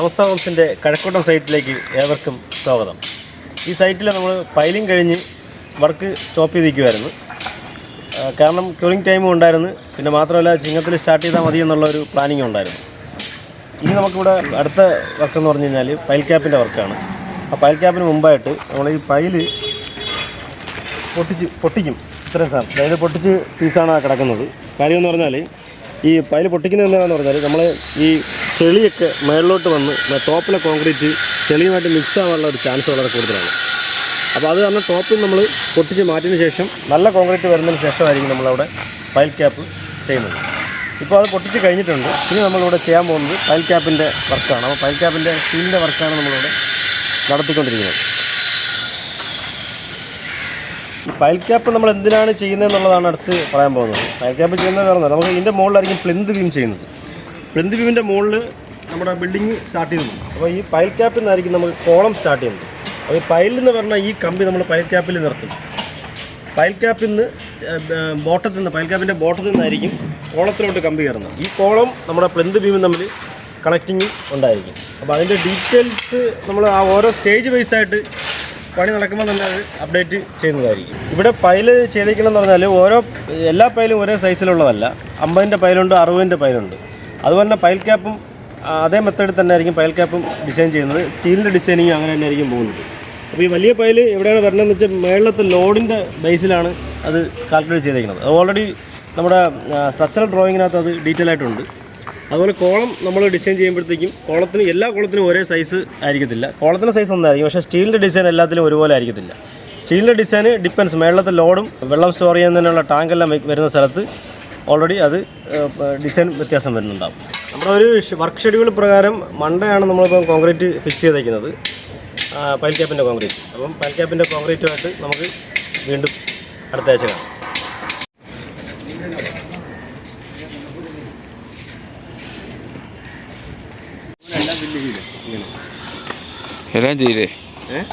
സമസ്ത ഹോംസിന്റെ കഴക്കൂട്ടം സൈറ്റിലേക്ക് ഏവർക്കും സ്വാഗതം. ഈ സൈറ്റിൽ നമ്മൾ പൈലിംഗ് കഴിഞ്ഞ് വർക്ക് സ്റ്റോപ്പ് ചെയ്തിരിക്കുമായിരുന്നു കാരണം ക്യൂറിംഗ് ടൈമും ഉണ്ടായിരുന്നു. പിന്നെ മാത്രമല്ല ചിങ്ങത്തിൽ സ്റ്റാർട്ട് ചെയ്താൽ മതി എന്നുള്ള ഒരു പ്ലാനിങ് ഉണ്ടായിരുന്നു. ഇനി നമുക്കിവിടെ അടുത്ത വർക്ക് എന്ന് പറഞ്ഞു കഴിഞ്ഞാൽ പൈൽ ക്യാപ്പിന്റെ വർക്കാണ് ആ പൈൽ ക്യാപ്പിന് മുമ്പായിട്ട് നമ്മൾ ഈ പൈൽ പൊട്ടിച്ച് പൊട്ടിക്കും. ഇത്രയും സാധനം. അതായത് പൊട്ടിച്ച് പീസാണ് കിടക്കുന്നത്. കാര്യമെന്ന് പറഞ്ഞാൽ ഈ പൈൽ പൊട്ടിക്കുന്നത് എന്താണെന്ന് പറഞ്ഞാൽ നമ്മൾ ഈ ചെളിയൊക്കെ മേളിലോട്ട് വന്ന് ടോപ്പിലെ കോൺക്രീറ്റ് ചെളിയുമായിട്ട് മിക്സ് ആവാനുള്ള ഒരു ചാൻസ് വളരെ കൂടുതലാണ്. അപ്പോൾ അത് കാരണം ടോപ്പിൽ നമ്മൾ പൊട്ടിച്ച് മാറ്റിയതിന് ശേഷം നല്ല കോൺക്രീറ്റ് വരുന്നതിന് ശേഷമായിരിക്കും നമ്മളവിടെ പൈൽ ക്യാപ്പ് ചെയ്യുന്നത്. ഇപ്പോൾ അത് പൊട്ടിച്ച് കഴിഞ്ഞിട്ടുണ്ട്. ഇനി നമ്മളിവിടെ ചെയ്യാൻ പോകുന്നത് പൈൽ ക്യാപ്പിന്റെ വർക്കാണ് അപ്പോൾ പൈൽ ക്യാപ്പിന്റെ സ്റ്റീലിന്റെ വർക്കാണ് നമ്മളിവിടെ നടത്തിക്കൊണ്ടിരിക്കുന്നത്. ഈ പൈൽ ക്യാപ്പ് നമ്മൾ എന്തിനാണ് ചെയ്യുന്നത് എന്നുള്ളതാണ് അടുത്ത് പറയാൻ പോകുന്നത്. പൈൽ ക്യാപ്പ് ചെയ്യുന്നത് പറഞ്ഞാൽ നമുക്ക് ഇതിന്റെ മുകളിലായിരിക്കും പ്ലിന്ത് ബീം ചെയ്യുന്നത്. പ്ലിന്ത് ബീമിന്റെ മുകളിൽ നമ്മുടെ ബിൽഡിംഗ് സ്റ്റാർട്ട് ചെയ്യുന്നു അപ്പോൾ ഈ പൈൽ ക്യാപ്പിൽ നിന്നായിരിക്കും നമുക്ക് കോളം സ്റ്റാർട്ട് ചെയ്യുന്നത്. അപ്പോൾ ഈ പൈലിൽ എന്ന് പറഞ്ഞാൽ ഈ കമ്പി നമ്മൾ പൈൽ ക്യാപ്പിൽ നിർത്തും. പൈൽ ക്യാപ്പിൽ നിന്ന് ബോട്ടത്തിൽ നിന്ന് പൈൽ ക്യാപ്പിന്റെ ബോട്ടത്തിൽ നിന്നായിരിക്കും കോളത്തിലോട്ട് കമ്പി കയറുന്നത്. ഈ കോളം നമ്മുടെ പ്ലിന്ത് ബീമും തമ്മിൽ കണക്റ്റിങ് ഉണ്ടായിരിക്കും. അപ്പോൾ അതിന്റെ ഡീറ്റെയിൽസ് നമ്മൾ ആ ഓരോ സ്റ്റേജ് വൈസ് ആയിട്ട് പണി നടക്കുമ്പോൾ തന്നെ അത് അപ്ഡേറ്റ് ചെയ്യുന്നതായിരിക്കും. ഇവിടെ പൈൽ ചെയ്തേക്കണമെന്ന് പറഞ്ഞാൽ ഓരോ എല്ലാ പൈലും ഒരേ സൈസിലുള്ളതല്ല അമ്പതിന്റെ പൈലുണ്ട് അറുപതിന്റെ പൈലുണ്ട് അതുപോലെ തന്നെ പൈൽ ക്യാപ്പും അതേ മെത്തേഡിൽ തന്നെ ആയിരിക്കും പൈൽ ക്യാപ്പും ഡിസൈൻ ചെയ്യുന്നത്. സ്റ്റീലിന്റെ ഡിസൈനിങ് അങ്ങനെ തന്നെ ആയിരിക്കും പോകുന്നത്. അപ്പോൾ ഈ വലിയ പൈൽ എവിടെയാണ് വരണമെന്ന് വെച്ചാൽ മേളത്തെ ലോഡിന്റെ ബേസിലാണ് അത് കാൽക്കുലേറ്റ് ചെയ്തേക്കുന്നത്. അത് ഓൾറെഡി നമ്മുടെ സ്ട്രക്ചറൽ ഡ്രോയിങ്ങിനകത്ത് അത് ഡീറ്റെയിൽ ആയിട്ടുണ്ട്. അതുപോലെ കോളം നമ്മൾ ഡിസൈൻ ചെയ്യുമ്പോഴത്തേക്കും കോളത്തിന് എല്ലാ കോളത്തിനും ഒരേ സൈസ് ആയിരിക്കത്തില്ല. കോളത്തിന്റെ സൈസ് ഒന്നായിരിക്കും പക്ഷേ സ്റ്റീലിന്റെ ഡിസൈൻ എല്ലാത്തിലും ഒരുപോലെ ആയിരിക്കത്തില്ല. സ്റ്റീലിന്റെ ഡിസൈൻ ഡിപ്പെൻസ് മേളത്തെ ലോഡും വെള്ളം സ്റ്റോർ ചെയ്യുന്നതിനുള്ള ടാങ്കെല്ലാം വരുന്ന സ്ഥലത്ത് ഓൾറെഡി അത് ഡിസൈൻ വ്യത്യാസം വരുന്നുണ്ടാവും. നമ്മുടെ ഒരു വർക്ക് ഷെഡ്യൂൾ പ്രകാരം മണ്ടയാണ് നമ്മളിപ്പോൾ കോൺക്രീറ്റ് ഫിക്സ് ചെയ്തേക്കുന്നത്. പൈൽ ക്യാപ്പിന്റെ കോൺക്രീറ്റ് അപ്പം പൈൽ ക്യാപ്പിന്റെ കോൺക്രീറ്റുമായിട്ട് നമുക്ക് വീണ്ടും അടുത്ത ആഴ്ച കാണാം. എല്ലാം ചെയ്യില്ലേ? ഏഹ്